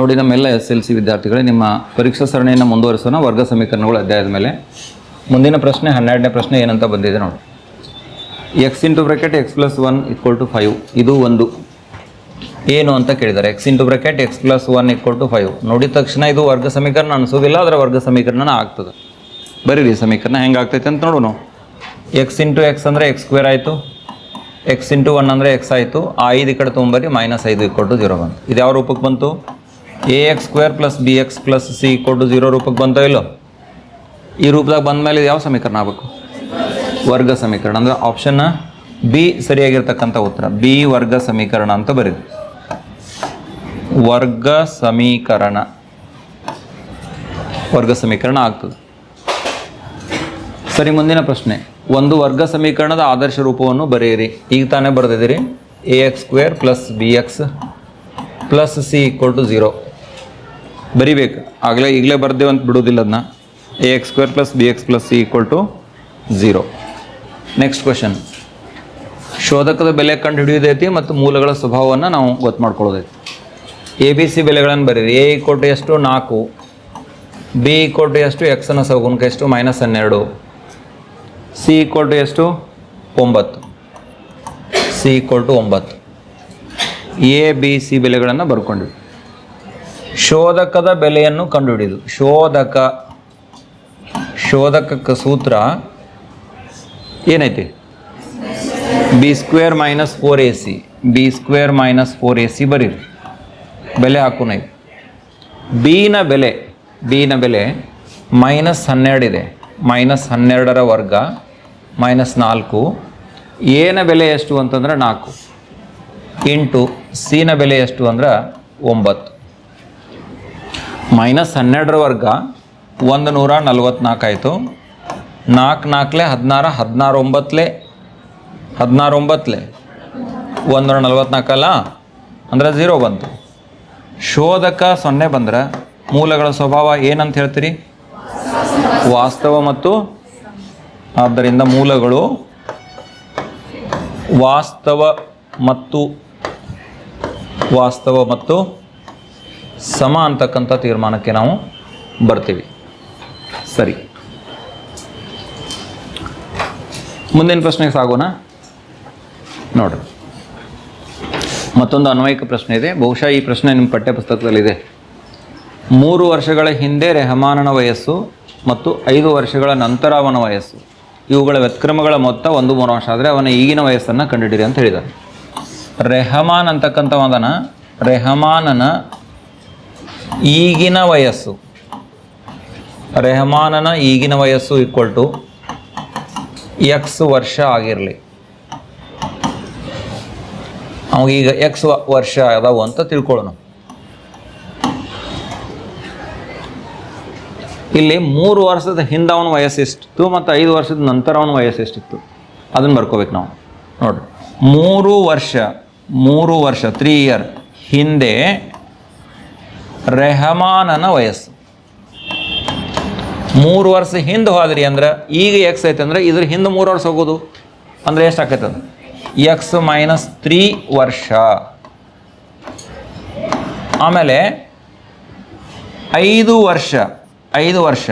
ನೋಡಿ ನಮ್ಮೆಲ್ಲ S L C ವಿದ್ಯಾರ್ಥಿಗಳೇ ನಿಮ್ಮ ಪರೀಕ್ಷಾ ಸರಣಿಯನ್ನು ಮುಂದುವರಿಸೋಣ. ವರ್ಗ ಸಮೀಕರಣಗಳು ಅಧ್ಯಾಯದ ಮೇಲೆ. ಮುಂದಿನ ಪ್ರಶ್ನೆ, ಹನ್ನೆರಡನೇ ಪ್ರಶ್ನೆ ಏನಂತ ಬಂದಿದೆ ನೋಡಿ. X into bracket x plus one equal to five ಇದು ಒಂದು. ಏನು ಅಂತ ಕೇಳಿದ್ದಾರೆ. X into bracket x plus one equal to five ನೋಡಿದ ತಕ್ಷಣ ಇದು ವರ್ಗ ಸಮೀಕರಣ ಅನಿಸೋದಿಲ್ಲ ಅದರ ವರ್ಗ ಸಮೀಕರಣ ಆಗ್ತದೆ. ಬರೀರಿ ಸಮೀಕರಣ ಹೆಂಗೆ ಆಗ್ತೈತೆ ಅಂತ ನೋಡೋಣ ಎಕ್ಸ್ ಇಂಟು ಎಕ್ಸ್ ಅಂದರೆ ಎಕ್ಸ್ ಸ್ಕ್ವೇರ್ ಆಯಿತು. ಎಕ್ಸ್ ಇಂಟು ಒನ್ ಅಂದರೆ ಎಕ್ಸ್ ಆಯಿತು. ಆ ಐದು ಈ ಕಡೆ ತೊಗೊಂಬರಿ ಮೈನಸ್ ಐದು ಇಕ್ವಲ್ ಟು ಜೀರೋ ಬಂತು. ಇದು ಯಾವ ರೂಪಕ್ಕೆ ಬಂತು? A x square plus b x plus c equal to zero ರೂಪಕ್ಕೆ ಬಂತೋ ಇಲ್ಲೋ? ಈ ರೂಪದಾಗ ಬಂದ ಮೇಲೆ ಯಾವ ಸಮೀಕರಣ ಆಗಬೇಕು? ವರ್ಗ ಸಮೀಕರಣ. ಅಂದರೆ ಆಪ್ಷನ್ ಬಿ ಸರಿಯಾಗಿರ್ತಕ್ಕಂಥ ಉತ್ತರ. ಬಿ ವರ್ಗ ಸಮೀಕರಣ ಅಂತ ಬರೀರಿ ವರ್ಗ ಸಮೀಕರಣ. ವರ್ಗ ಸಮೀಕರಣ ಆಗ್ತದೆ. ಸರಿ, ಮುಂದಿನ ಪ್ರಶ್ನೆ. ಒಂದು ವರ್ಗ ಸಮೀಕರಣದ ಆದರ್ಶ ರೂಪವನ್ನು ಬರೆಯಿರಿ. ಈಗ ತಾನೇ ಬರೆದಿದ್ದೀರಿ. A x square plus b x plus c equal to zero ಬರಿಬೇಕು. ಆಗಲೇ ಈಗಲೇ ಬರ್ದೇವು ಅಂತ ಬಿಡೋದಿಲ್ಲ ಅದನ್ನ a x square plus b x plus c equal to zero next question ಶೋಧಕದ ಬೆಲೆ ಕಂಡು ಹಿಡಿಯೋದೈತಿ ಮತ್ತು ಮೂಲಗಳ ಸ್ವಭಾವವನ್ನು ನಾವು ಗೊತ್ತು ಮಾಡ್ಕೊಳ್ಳೋದೈತಿ. ಎ ಬಿ ಸಿ ಬೆಲೆಗಳನ್ನು ಬರೀರಿ. ಎ ಟು ಎಷ್ಟು? ನಾಲ್ಕು. ಬಿ ಟು ಎಷ್ಟು? ಎಕ್ಸನ ಸಗುಣಕ ಎಷ್ಟು? ಮೈನಸ್ ಹನ್ನೆರಡು. ಸಿ ಟು ಎಷ್ಟು? ಒಂಬತ್ತು. ಸಿ ಟು ಒಂಬತ್ತು. ಎ ಬಿ ಸಿ ಬೆಲೆಗಳನ್ನು ಬರ್ಕೊಂಡಿವಿ. ಶೋಧಕದ ಬೆಲೆಯನ್ನು ಕಂಡುಹಿಡಿದು. ಶೋಧಕ ಶೋಧಕಕ್ಕೆ ಸೂತ್ರ ಏನೈತಿ? B square minus four a c b square minus four a c ಬರೀರಿ. ಬೆಲೆ ಹಾಕೋಣ ಇದು ಬಿನ ಬೆಲೆ ಬಿನ ಬೆಲೆ ಮೈನಸ್ ಹನ್ನೆರಡಿದೆ ಮೈನಸ್ ಹನ್ನೆರಡರ ವರ್ಗ ಮೈನಸ್ ನಾಲ್ಕು. ಎನ ಬೆಲೆ ಎಷ್ಟು ಅಂತಂದ್ರೆ ನಾಲ್ಕು. ಇಂಟು ಸಿನ ಬೆಲೆ ಎಷ್ಟು ಅಂದ್ರೆ ಒಂಬತ್ತು. ಮೈನಸ್ ಹನ್ನೆರಡರ ವರ್ಗ ಒಂದು ನೂರ ನಲ್ವತ್ನಾಲ್ಕು ಆಯಿತು ನಾಲ್ಕು ನಾಲ್ಕಲೆ, ಹದಿನಾರ ಹದಿನಾರು ಒಂಬತ್ತಲೆ ಹದಿನಾರು ಒಂಬತ್ತಲೆ ಒಂದು ನೂರ ನಲ್ವತ್ನಾಲ್ಕಲ್ಲ? ಅಂದ್ರೆ ಝೀರೋ ಬಂತು. ಶೋಧಕ ಸೊನ್ನೆ ಬಂದ್ರೆ ಮೂಲಗಳ ಸ್ವಭಾವ ಏನಂತ ಹೇಳ್ತೀರಿ? ವಾಸ್ತವ ಮತ್ತು ಆದ್ದರಿಂದ ಮೂಲಗಳು ವಾಸ್ತವ ಮತ್ತು ವಾಸ್ತವ ಮತ್ತು ಸಮ ಅಂತಕ್ಕಂಥ ತೀರ್ಮಾನಕ್ಕೆ ನಾವು ಬರ್ತೀವಿ. ಸರಿ. ಮುಂದಿನ ಪ್ರಶ್ನೆಗೆ ಸಾಗೋಣ. ನೋಡ್ರಿ ಮತ್ತೊಂದು ಅನ್ವಯಿಕ ಪ್ರಶ್ನೆ ಇದೆ. ಬಹುಶಃ ಈ ಪ್ರಶ್ನೆ ನಿಮ್ಮ ಪಠ್ಯಪುಸ್ತಕದಲ್ಲಿದೆ. ಮೂರು ವರ್ಷಗಳ ಹಿಂದೆ ರೆಹಮಾನನ ವಯಸ್ಸು ಮತ್ತು ಐದು ವರ್ಷಗಳ ನಂತರ ಅವನ ವಯಸ್ಸು. ಇವುಗಳ ವ್ಯತ್ಕ್ರಮಗಳ ಮೊತ್ತ ಒಂದು ಮೂರು ವರ್ಷ. ಆದರೆ ಅವನ ಈಗಿನ ವಯಸ್ಸನ್ನು ಕಂಡುಹಿಡಿರಿ ಅಂತ ಹೇಳಿದ ರೆಹಮಾನ್ ಅಂತಕ್ಕಂಥವದನ ರೆಹಮಾನನ ಈಗಿನ ವಯಸ್ಸು. ರೆಹಮಾನನ ಈಗಿನ ವಯಸ್ಸು ಈಕ್ವಲ್ ಟು ಎಕ್ಸ್ ವರ್ಷ ಆಗಿರಲಿ. ಅವಾಗೀಗ ಎಕ್ಸ್ ವರ್ಷ ಅದಾವು ಅಂತ ತಿಳ್ಕೊಳ್ಳೋಣ. ಇಲ್ಲಿ ಮೂರು ವರ್ಷದ ಹಿಂದೆ ಅವನ ವಯಸ್ಸು ಎಷ್ಟಿತ್ತು ಮತ್ತು ಐದು ವರ್ಷದ ನಂತರ ಅವನ ವಯಸ್ಸು ಎಷ್ಟಿತ್ತು ಅದನ್ನು ಬರ್ಕೋಬೇಕು ನಾವು. ನೋಡ್ರಿ. ಮೂರು ವರ್ಷ ಮೂರು ವರ್ಷ ತ್ರೀ ಇಯರ್ ಹಿಂದೆ ರೆಹಮಾನನ ವಯಸ್ಸು. ಮೂರು ವರ್ಷ ಹಿಂದೆ ಹೋದ್ರಿ ಅಂದ್ರೆ ಈಗ ಎಕ್ಸ್ ಐತೆ ಅಂದ್ರೆ ಇದ್ರ ಹಿಂದೆ ಮೂರು ವರ್ಷ ಹೋಗೋದು ಅಂದ್ರೆ ಎಷ್ಟು ಆಕೈತೆ ಅದು ಎಕ್ಸ್ ಮೈನಸ್ ತ್ರೀ ವರ್ಷ. ಆಮೇಲೆ ಐದು ವರ್ಷ ಐದು ವರ್ಷ,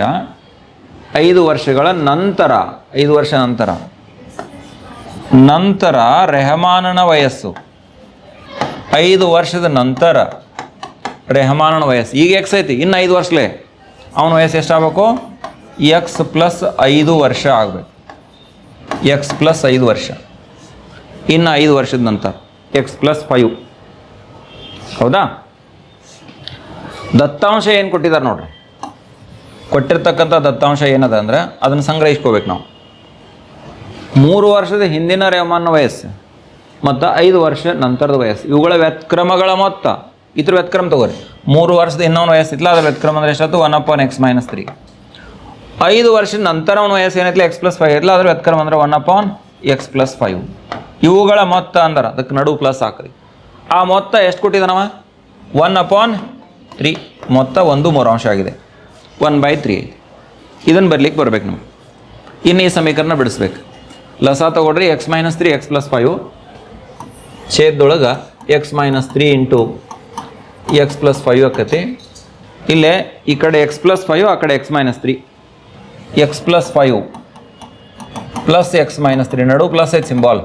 ಐದು ವರ್ಷಗಳ ನಂತರ, ಐದು ವರ್ಷ ನಂತರ. ನಂತರ ರೆಹಮಾನನ ವಯಸ್ಸು. ಐದು ವರ್ಷದ ನಂತರ. ರೆಹಮಾನನ ವಯಸ್ಸು. ಈಗ ಎಕ್ಸ್ ಐತಿ, ಇನ್ನು ಐದು ವರ್ಷಲೇ. ಅವನ ವಯಸ್ಸು ಎಷ್ಟಾಗಬೇಕು? ಎಕ್ಸ್ ಪ್ಲಸ್ ಐದು ವರ್ಷ ಆಗಬೇಕು. ಎಕ್ಸ್ ಪ್ಲಸ್ ಐದು ವರ್ಷ. ಇನ್ನು ಐದು ವರ್ಷದ ನಂತರ. ಎಕ್ಸ್ ಪ್ಲಸ್ ಫೈವ್ ಹೌದಾ? ದತ್ತಾಂಶ ಏನು ಕೊಟ್ಟಿದ್ದಾರೆ ನೋಡ್ರಿ. ಕೊಟ್ಟಿರ್ತಕ್ಕಂಥ ದತ್ತಾಂಶ ಏನದ ಅಂದ್ರೆ, ಅದನ್ನು ಸಂಗ್ರಹಿಸ್ಕೋಬೇಕು ನಾವು. ಮೂರು ವರ್ಷದ ಹಿಂದಿನ ರೆಹಮಾನ ವಯಸ್ಸು, ಮತ್ತು ಐದು ವರ್ಷ ನಂತರದ ವಯಸ್ಸು. ಇವುಗಳ ವ್ಯತ್ಕ್ರಮಗಳ ಮೊತ್ತ. ಇದ್ರ ವ್ಯತ್ಕ್ರಮ ತಗೋರಿ. ಮೂರು ವರ್ಷದ ಇನ್ನೊಂದು ವಯಸ್ಸಿತ್ತಲ್ಲ ಅದ್ರ ವ್ಯತ್ಕ್ರಮ ಅಂದ್ರೆ ಎಷ್ಟಾಯ್ತು one upon x minus three ಐದು ವರ್ಷದ ನಂತರ ಒಂದು ವಯಸ್ಸು ಏನೈತಿಲ್ಲ ಎಕ್ಸ್ ಪ್ಲಸ್ ಫೈವ್ ಇರಲ್ಲ ಅದ್ರ ವ್ಯತ್ಕ್ರಮ ಅಂದ್ರೆ one upon x plus five ಇವುಗಳ ಮೊತ್ತ ಅಂದ್ರೆ, ಅದಕ್ಕೆ ನಡು ಪ್ಲಸ್ ಹಾಕ್ರಿ. ಆ ಮೊತ್ತ ಎಷ್ಟು ಕೊಟ್ಟಿದ್ದಾನವ ಒನ್ ಅಪಾನ್ ತ್ರೀ ಮೊತ್ತ ಒಂದು ಮೂರು ಅಂಶ ಆಗಿದೆ. ಒನ್ ಬೈ ತ್ರೀ ಐತಿ ಇದನ್ನು ಬರ್ಲಿಕ್ಕೆ ಬರ್ಬೇಕು ನಮ್ಗೆ. ಇನ್ನು ಈ ಸಮೀಕರಣ ಬಿಡಿಸ್ಬೇಕು. ಲಸ ತಗೊಳ್ರಿ x minus three x plus five ಛೇದೊಳಗೆ x minus three into x plus five ಆಕತಿ. ಇಲ್ಲೇ ಈ ಕಡೆ ಎಕ್ಸ್ ಪ್ಲಸ್ ಫೈವ್ ಆ ಕಡೆ x minus three x plus five plus x minus three ನಡು ಪ್ಲಸ್ ಐತೆ ಸಿಂಬಾಲ್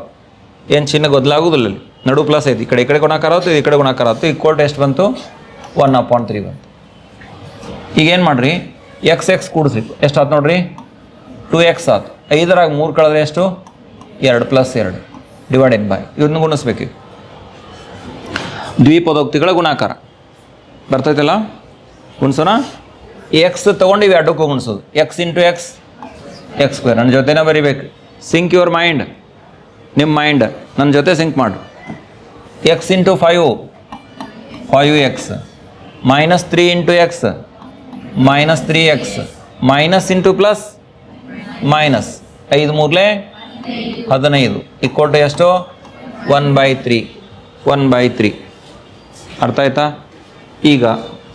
ಏನು ಚಿನ್ನ ಗೊದಲಾಗೋದಿಲ್ಲ ಅಲ್ಲಿ ನಡು ಪ್ಲಸ್ ಐತಿ ಈ ಕಡೆ ಈ ಕಡೆ ಗುಣಾಕಾರ ಆಯ್ತು ಈ ಕಡೆ ಗುಣಾಕಾರ ಆಯ್ತು ಈ ಕೋಟ್ ಎಷ್ಟು ಬಂತು? ಒನ್ ಅಪಾಯಿಂಟ್ ತ್ರೀ ಬಂತು. ಈಗ ಏನು ಮಾಡ್ರಿ? ಎಕ್ಸ್ ಎಕ್ಸ್ ಕೂಡಿಸ್ರಿ ಎಷ್ಟು ಆತು ನೋಡ್ರಿ? ಟು ಎಕ್ಸ್ ಆತು. ಐದರಾಗ ಮೂರು ಕಳೆದ್ರೆ ಎಷ್ಟು? ಎರಡು ಪ್ಲಸ್ ಎರಡು ಡಿವೈಡೆಡ್ ಬೈ ಇದನ್ನು ಗುಣಿಸ್ಬೇಕು ದ್ವಿಪದೋಕ್ತಿಗಳ ಗುಣಾಕಾರ. ಬರ್ತೈತಲ್ಲ? ಗುಣಿಸೋಣ ಎಕ್ಸ್ ತೊಗೊಂಡು ಇವು ಎರಡಕ್ಕೂ ಗುಣಿಸೋದು x into x x square ನನ್ನ ಜೊತೆನೇ ಬರಿಬೇಕು. ಸಿಂಕ್ ಯುವರ್ ಮೈಂಡ್ ನಿಮ್ಮ ಮೈಂಡ್ ನನ್ನ ಜೊತೆ ಸಿಂಕ್ ಮಾಡು. X into five five x minus three into x minus three x minus into plus minus ಐದು ಮೂರಲೆ ಹದಿನೈದು. ಇಕ್ಕೊಟ್ಟು ಎಷ್ಟು? One by three one by three ಅರ್ಥ ಆಯ್ತಾ? ಈಗ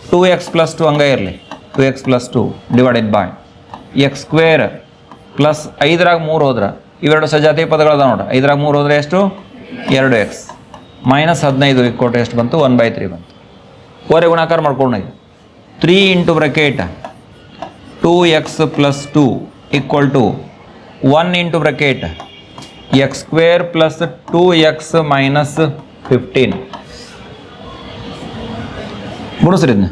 ಟೂ ಎಕ್ಸ್ ಪ್ಲಸ್ ಟು ಹಂಗೆ ಇರಲಿ. Two x plus two divided by x square plus ಐದರಾಗ ಮೂರು ಹೋದ್ರೆ, ಇವೆರಡು ಸಜಾತಿ ಪದಗಳದ ನೋಡ್ರಿ. ಐದರಾಗ ಮೂರು ಹೋದರೆ ಎಷ್ಟು? ಎರಡು ಎಕ್ಸ್ ಮೈನಸ್ ಹದಿನೈದು ಇಕ್ಕೊಟ್ಟು ಎಷ್ಟು ಬಂತು? ಒನ್ ಬೈ ತ್ರೀ ಬಂತು. ಓರೆ ಗುಣಾಕಾರ ಮಾಡ್ಕೊಂಡು three into bracket two x plus two equal to one into bracket x square plus two x minus fifteen ಇದನ್ನ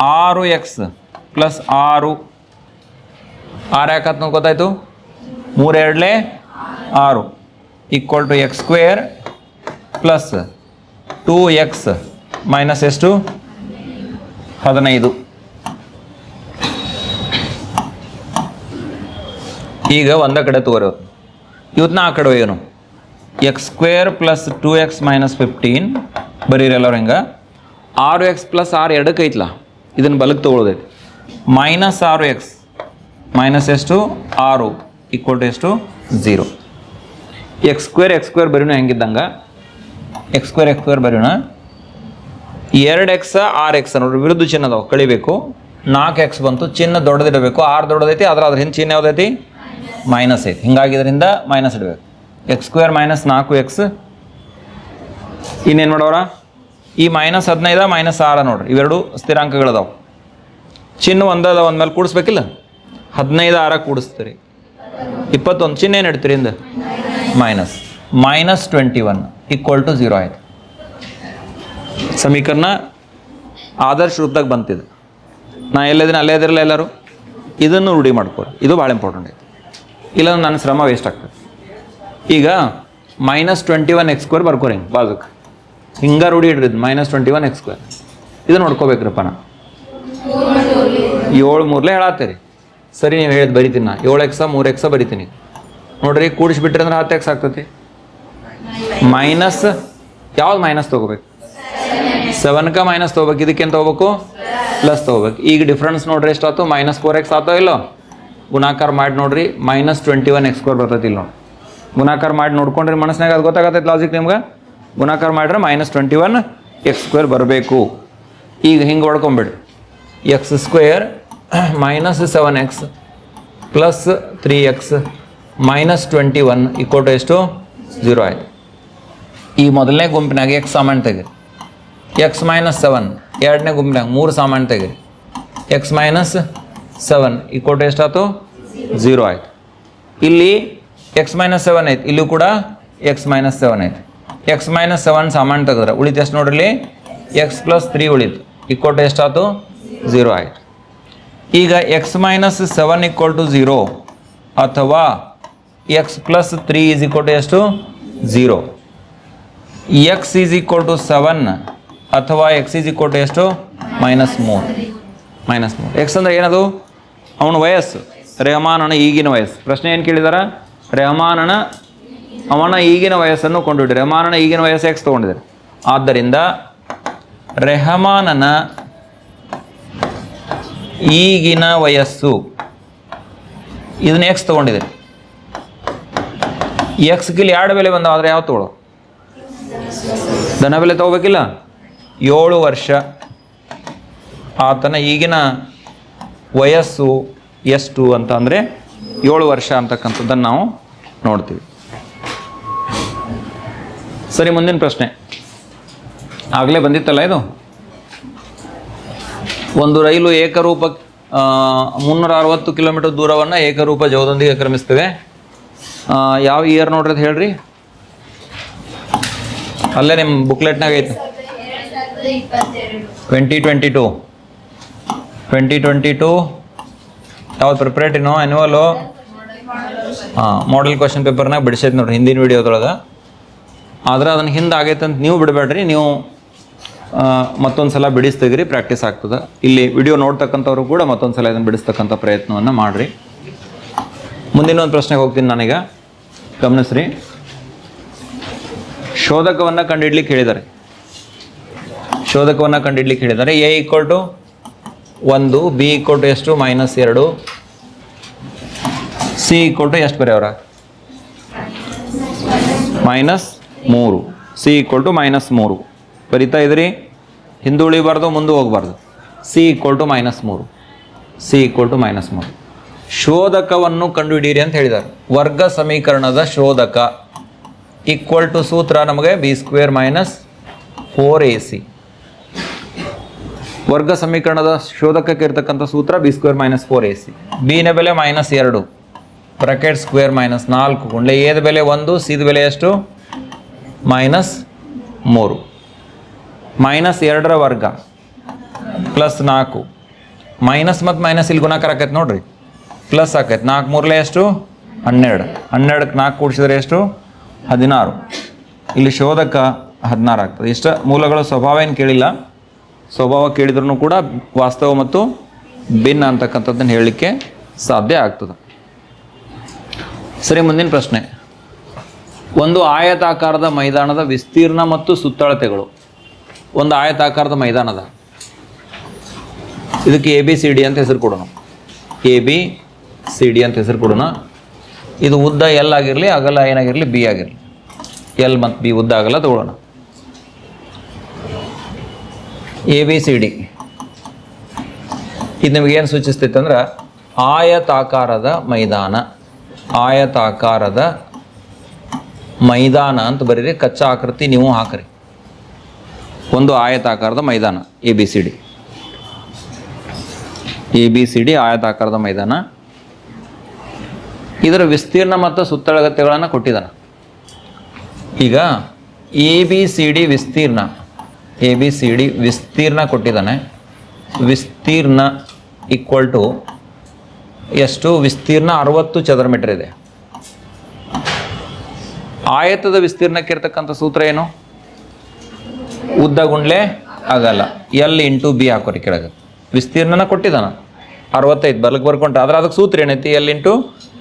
ಆರು ಎಕ್ಸ್ ಪ್ಲಸ್ ಆರು. ಆರು ಯಾಕತ್ ಗೊತ್ತಾಯಿತು? ಮೂರೆರಡಲೆ ಆರು. Equal to x square plus two x minus ಎಷ್ಟು? ಹದಿನೈದು. ಈಗ ಒಂದ ಕಡೆ ತಗೋರಿ ಇವತ್ತನ್ನ ಆ ಕಡೆ ಒಯ್ಯೋನು. X square plus two x minus fifteen ಬರೀರಿ ಎಲ್ಲರೂ ಹಿಂಗೆ? ಆರು ಎಕ್ಸ್ ಪ್ಲಸ್ ಆರ್ ಎರಡಕ್ಕೆ ಐತಲ್ಲ ಇದನ್ನು ಬಲಕ್ಕೆ ತೊಗೊಳೋದೈತಿ ಮೈನಸ್ ಆರು ಎಕ್ಸ್ ಮೈನಸ್ ಎಷ್ಟು? ಆರು ಈಕ್ವಲ್ ಟು ಎಷ್ಟು? Zero x square x square ಬರೀಣ ಹೆಂಗಿದ್ದಂಗೆ? ಎಕ್ಸ್ ಸ್ಕ್ವೇರ್ ಎಕ್ಸ್ ಸ್ಕ್ವೇರ್ ಬರೀಣ ಎರಡು ಎಕ್ಸ್ ಆರು ಎಕ್ಸ್ ನೋಡ್ರಿ ವಿರುದ್ಧ ಚಿಹ್ನೆ ಅದಾವೆ, ಕಳಿಬೇಕು. ನಾಲ್ಕು ಎಕ್ಸ್ ಬಂತು, ಚಿನ್ನ ದೊಡ್ಡದಿಡಬೇಕು ಆರು ದೊಡ್ಡದೈತಿ ಆದ್ರೆ ಅದ್ರ ಹಿಂದೆ ಚಿನ್ನ ಯಾವ್ದೈತಿ ಮೈನಸ್ ಐತಿ. ಹೀಗಾಗಿ ಇದರಿಂದ ಮೈನಸ್ ಇಡಬೇಕು. ಎಕ್ಸ್ ಸ್ಕ್ವೇರ್ ಮೈನಸ್ ನಾಲ್ಕು ಎಕ್ಸ್ ಇನ್ನೇನು ಮಾಡೋರ ಈ ಮೈನಸ್ ಹದಿನೈದ ಮೈನಸ್ ಆರ ನೋಡ್ರಿ. ಇವೆರಡು ಸ್ಥಿರಾಂಕಗಳದಾವೆ. ಚಿನ್ನ ಒಂದದ ಒಂದ ಮೇಲೆ ಕೂಡಿಸ್ಬೇಕಿಲ್ಲ? ಹದಿನೈದು, ಆರ ಕೂಡಿಸ್ತೀರಿ. ಇಪ್ಪತ್ತೊಂದು, ಚಿನ್ನ ಏನು ಇಡ್ತೀರಿ ಹಿಂದೆ minus minus twenty one equal to zero ಆಯ್ತು. ಸಮೀಕರಣ ಆದರ್ಶ ರೂಪದಾಗ ಬಂತಿದೆ. ನಾ ಎಲ್ಲದಿನ ಅಲ್ಲೇ ಇದಿರಲ್ಲ ಎಲ್ಲರೂ? ಇದನ್ನು ರೂಢಿ ಮಾಡ್ಕೊಳ್ಳಿ ಇದು ಭಾಳ ಇಂಪಾರ್ಟೆಂಟ್ ಐತೆ ಇಲ್ಲ ನನ್ನ ಶ್ರಮ ವೇಸ್ಟ್ ಆಗ್ತದೆ. ಈಗ minus twenty one x square ಬರ್ಕೋರಿ ಹಿಂಗೆ. ಬಾಜುಕ್. ಹಿಂಗೆ ರೂಢಿ ಹಿಡಿದ್ minus twenty one x square ಇದು ನೋಡ್ಕೋಬೇಕ್ರಪ್ಪ ನಾ. ಏಳು ಮೂರ್ಲೆ ಹೇಳತ್ತೀರಿ. ಸರಿ, ನೀವು ಹೇಳಿದ್ ಬರಿತೀನಿ ನಾ. ಏಳು ಎಕ್ಸ ಮೂರು ಎಕ್ಸ ಬರಿತೀನಿ. ನೋಡ್ರಿ, ಕೂಡಿಸ್ಬಿಟ್ರಿ ಅಂದ್ರೆ ಹತ್ತು ಎಕ್ಸ್ ಆಗ್ತತಿ. ಮೈನಸ್ ಯಾವ್ದು ಮೈನಸ್ ತೊಗೋಬೇಕು? ಸೆವೆನ್ಕ ಮೈನಸ್ ತೊಗೋಬೇಕು ಇದಕ್ಕೇನು ತೊಗೋಬೇಕು? ಪ್ಲಸ್ ತೊಗೋಬೇಕು. ಈಗ ಡಿಫ್ರೆನ್ಸ್ ನೋಡ್ರಿ, ಎಷ್ಟಾಯ್ತು? ಮೈನಸ್ ಫೋರ್ ಎಕ್ಸ್ ಆತೋ ಇಲ್ಲೋ? ಗುಣಾಕಾರ ಮಾಡಿ ನೋಡ್ರಿ minus twenty one x square ಬರ್ತೈತಿ ಇಲ್ಲ. ನೋಡಿ ಗುಣಾಕಾರ ಮಾಡಿ ನೋಡ್ಕೊಂಡ್ರಿ ಮನಸ್ಸಿನಾಗ ಅದು ಗೊತ್ತಾಗತ್ತೈತೆ ಲಾಜಿಕ್ ನಿಮ್ಗೆ? ಗುಣಾಕಾರ ಮಾಡಿದ್ರೆ minus twenty one x square ಬರಬೇಕು. ಈಗ ಹಿಂಗೆ ಹೊಡ್ಕೊಂಬಿಡ್ರಿ x square minus seven x plus three x minus twenty one equal to ಎಷ್ಟು? ಝೀರೋ ಆಯ್ತು. ಈ ಮೊದಲನೇ ಗುಂಪಿನಾಗ ಎಕ್ಸ್ ಸಾಮಾನ್ ತೆಗೀರಿ ಎಕ್ಸ್ ಮೈನಸ್ ಸೆವೆನ್ ಎರಡನೇ ಗುಂಪಿನಾಗ ಮೂರು ಸಾಮಾನ್ ತೆಗೀರಿ x minus seven equal to ಎಷ್ಟಾಯ್ತು? ಝೀರೋ ಆಯ್ತು. ಇಲ್ಲಿ ಎಕ್ಸ್ ಮೈನಸ್ ಸೆವೆನ್ ಐತೆ ಇಲ್ಲೂ ಕೂಡ ಎಕ್ಸ್ ಮೈನಸ್ ಸೆವೆನ್ ಐತೆ ಎಕ್ಸ್ ಮೈನಸ್ ಸೆವೆನ್ ಸಾಮಾನ್ಯ ತೆಗೆದ್ರೆ ಉಳಿತು ಎಷ್ಟು ನೋಡ್ರಿ? ಎಕ್ಸ್ ಪ್ಲಸ್ ತ್ರೀ ಉಳಿತು. ಈಕ್ವಲ್ ಟು ಎಷ್ಟಾಯ್ತು ಝೀರೋ ಆಯಿತು. ಈಗ x minus seven equal to zero ಅಥವಾ x plus three is equal to ಎಷ್ಟು? Zero x is equal to seven ಅಥವಾ ಎಕ್ಸ್ ಈಸ್ ಈಕ್ವಲ್ ಟು ಎಷ್ಟು? ಮೈನಸ್ ಮೂರು ಮೈನಸ್ ಮೂರು ಎಕ್ಸ್ ಅಂದ್ರೆ ಏನದು? ಅವನ ವಯಸ್ಸು. ರೆಹಮಾನನ ಈಗಿನ ವಯಸ್ಸು. ಪ್ರಶ್ನೆ ಏನು ಕೇಳಿದಾರ? ರೆಹಮಾನನ ಅವನ ಈಗಿನ ವಯಸ್ಸನ್ನು ಕೊಂಡುಬಿಡಿ ರೆಹಮಾನನ ಈಗಿನ ವಯಸ್ಸು ಎಕ್ಸ್ ತೊಗೊಂಡಿದ್ದಾರೆ? ಆದ್ದರಿಂದ ರೆಹಮಾನನ ಈಗಿನ ವಯಸ್ಸು ಇದನ್ನ ಎಕ್ಸ್ ತೊಗೊಂಡಿದೆ? ಎಕ್ಸ್ಗಿಲ್ಲಿ ಎರಡು ಬೆಲೆ ಬಂದ ಆದರೆ ಯಾವ ತೊಗೊಳು ದನ ಬೆಲೆ ತಗೋಬೇಕಿಲ್ಲ? ಏಳು ವರ್ಷ. ಆತನ ಈಗಿನ ವಯಸ್ಸು ಎಷ್ಟು ಅಂತ ಅಂದರೆ ಏಳು ವರ್ಷ ಅಂತಕ್ಕಂಥದ್ದನ್ನು ನಾವು ನೋಡ್ತೀವಿ. ಸರಿ, ಮುಂದಿನ ಪ್ರಶ್ನೆ. ಆಗಲೇ ಬಂದಿತ್ತಲ್ಲ ಇದು? ಒಂದು ರೈಲು ಏಕರೂಪ ಮುನ್ನೂರ ಅರವತ್ತು ಕಿಲೋಮೀಟರ್ ದೂರವನ್ನು ಏಕರೂಪ ಜವದೊಂದಿಗೆ ಕ್ರಮಿಸ್ತೇವೆ ಯಾವ ಇಯರ್ ನೋಡ್ರಿ ಹೇಳ್ರಿ? ಅಲ್ಲೇ ನಿಮ್ಮ ಬುಕ್ಲೆಟ್ನಾಗ ಐತೆ. Twenty twenty two twenty twenty two ಯಾವ್ದು ಪ್ರಿಪ್ರೇಟಿನೋ ಆ್ಯನ್ಯುವಲು ಹಾಂ ಮಾಡಲ್ ಕ್ವಶನ್ ಪೇಪರ್ನಾಗ ಬಿಡಿಸೈತೆ ನೋಡ್ರಿ, ಹಿಂದಿನ ವಿಡಿಯೋದೊಳಗೆ ಆದ್ರೆ ಅದನ್ನು ಹಿಂದೆ ಆಗೈತೆ ಅಂತ ನೀವು ಬಿಡಬೇಡ್ರಿ, ನೀವು ಮತ್ತೊಂದು ಸಲ ಬಿಡಿಸಿ ತೆಗಿರಿ ಪ್ರಾಕ್ಟೀಸ್ ಆಗ್ತದೆ. ಇಲ್ಲಿ ವಿಡಿಯೋ ನೋಡ್ತಕ್ಕಂಥವ್ರು ಕೂಡ ಮತ್ತೊಂದು ಸಲ ಇದನ್ನು ಬಿಡಿಸ್ತಕ್ಕಂಥ ಪ್ರಯತ್ನವನ್ನು ಮಾಡಿರಿ. ಮುಂದಿನ ಒಂದು ಪ್ರಶ್ನೆಗೆ ಹೋಗ್ತೀನಿ ನಾನೀಗ. ಗಮನಿಸ್ರಿ. ಶೋಧಕವನ್ನು ಕಂಡಿಡ್ಲಿಕ್ಕೆ ಹೇಳಿದ್ದಾರೆ. ಶೋಧಕವನ್ನು ಕಂಡಿಡ್ಲಿಕ್ಕೆ ಹೇಳಿದ್ದಾರೆ. ಎ ಈಕ್ವಲ್ ಟು ಒಂದು ಬಿ ಈಕ್ವಲ್ ಟು ಎಷ್ಟು ಮೈನಸ್ ಎರಡು ಸಿ ಈಕ್ವಲ್ ಟು ಎಷ್ಟು ಬರೆಯವ್ರ? ಮೈನಸ್ ಮೂರು. ಸಿ ಈಕ್ವಲ್ ಟು ಮೈನಸ್ ಮೂರು. ಬರಿತಾ ಇದ್ರಿ? ಹಿಂದುಳಿಬಾರ್ದು ಮುಂದೆ ಹೋಗಬಾರ್ದು. ಸಿ ಈಕ್ವಲ್ ಟು ಮೈನಸ್ ಮೂರು. ಸಿ ಈಕ್ವಲ್ ಟು ಮೈನಸ್ ಮೂರು. ಶೋಧಕವನ್ನು ಕಂಡುಹಿಡಿಯಿರಿ ಅಂತ ಹೇಳಿದ್ದಾರೆ ವರ್ಗ ಸಮೀಕರಣದ ಶೋಧಕ ಈಕ್ವಲ್ ಟು ಸೂತ್ರ ನಮಗೆ b square minus four a c ವರ್ಗ ಸಮೀಕರಣದ ಶೋಧಕಕ್ಕೆ ಇರ್ತಕ್ಕಂಥ ಸೂತ್ರ b square minus four a c ಬಿನ ಬೆಲೆ ಮೈನಸ್ ಎರಡು. ಬ್ರಕೆಟ್ ಸ್ಕ್ವೇರ್ ಮೈನಸ್ ನಾಲ್ಕು. ಗುಂಡ್ಲೆ ಎದ ಬೆಲೆ ಒಂದು ಸಿದ ಬೆಲೆ ಎಷ್ಟು? ಮೈನಸ್ ಮೂರು. ಮೈನಸ್ ಎರಡರ ವರ್ಗ ಪ್ಲಸ್ ನಾಲ್ಕು. ಮೈನಸ್ ಮತ್ತು ಮೈನಸ್ ಇಲ್ಲಿ ಗುಣಾಕಾರ ಆಕೈತೆ ನೋಡ್ರಿ. ಪ್ಲಸ್ ಆಕೈತೆ. ನಾಲ್ಕು ಮೂರಲೇ ಎಷ್ಟು? ಹನ್ನೆರಡು. ಹನ್ನೆರಡಕ್ಕೆ ನಾಲ್ಕು ಕೂಡಿಸಿದ್ರೆ ಎಷ್ಟು? ಹದಿನಾರು. ಇಲ್ಲಿ ಶೋಧಕ ಹದಿನಾರು ಆಗ್ತದೆ. ಇಷ್ಟ ಮೂಲಗಳ ಸ್ವಭಾವ ಏನು ಕೇಳಿಲ್ಲ. ಸ್ವಭಾವ ಕೇಳಿದ್ರೂ ಕೂಡ ವಾಸ್ತವ ಮತ್ತು ಭಿನ್ನ ಅಂತಕ್ಕಂಥದ್ದನ್ನು ಹೇಳಲಿಕ್ಕೆ ಸಾಧ್ಯ ಆಗ್ತದೆ. ಸರಿ, ಮುಂದಿನ ಪ್ರಶ್ನೆ. ಒಂದು ಆಯತಾಕಾರದ ಮೈದಾನದ ವಿಸ್ತೀರ್ಣ ಮತ್ತು ಸುತ್ತಳತೆಗಳು. ಒಂದು ಆಯತಾಕಾರದ ಮೈದಾನದ. ಇದಕ್ಕೆ ಎ ಬಿ ಸಿ ಡಿ ಅಂತ ಹೆಸರು ಕೊಡೋಣ. ಎ ಬಿ ಸಿ ಡಿ ಅಂತ ಹೆಸರು ಕೊಡೋಣ. ಇದು ಉದ್ದ ಎಲ್ ಆಗಿರಲಿ, ಅಗಲ ಏನಾಗಿರಲಿ ಬಿ ಆಗಿರಲಿ. ಎಲ್ ಮತ್ತು ಬಿ ಉದ್ದ, ಅಗಲ ತಗೊಳ್ಳೋಣ. ಎ ಬಿ ಸಿ ಡಿ ಇದು ನಿಮಗೇನು ಸೂಚಿಸ್ತೈತೆ ಅಂದ್ರೆ, ಆಯತಾಕಾರದ ಮೈದಾನ, ಆಯತಾಕಾರದ ಮೈದಾನ ಅಂತ ಬರೀರಿ, ಕಚ್ಚಾ ಆಕೃತಿ ನೀವು ಹಾಕ್ರಿ. ಒಂದು ಆಯತಾಕಾರದ ಮೈದಾನ A B C D A B C D ಆಯತಾಕಾರದ ಮೈದಾನ. ಇದರ ವಿಸ್ತೀರ್ಣ ಮತ್ತು ಸುತ್ತಳಗತ್ಯಗಳನ್ನು ಕೊಟ್ಟಿದ್ದಾನೆ. ಈಗ ಎ ಬಿ ಸಿ ಡಿ ವಿಸ್ತೀರ್ಣ ಎ ಬಿ ಸಿ ಡಿ ವಿಸ್ತೀರ್ಣ ಕೊಟ್ಟಿದ್ದಾನೆ. ವಿಸ್ತೀರ್ಣ ಈಕ್ವಲ್ ಟು ಎಷ್ಟು? ವಿಸ್ತೀರ್ಣ ಅರವತ್ತು ಚದರ ಮೀಟರ್ ಇದೆ. ಆಯತದ ವಿಸ್ತೀರ್ಣಕ್ಕೆ ಇರ್ತಕ್ಕಂಥ ಸೂತ್ರ ಏನು? ಉದ್ದ ಗುಂಡ್ಲೆ ಆಗಲ್ಲ ಎಲ್ ಇಂಟು ಬಿ ಹಾಕೋರಿ ಕೆಳಗೆ. ವಿಸ್ತೀರ್ಣನ ಕೊಟ್ಟಿದ್ದಾನ. ಅರವತ್ತೈದು ಬಲಕ್ಕೆ ಬರ್ಕೊಂಡ್ರೆ. ಆದ್ರೆ ಅದಕ್ಕೆ ಸೂತ್ರ ಏನೈತಿ? ಎಲ್ ಇಂಟು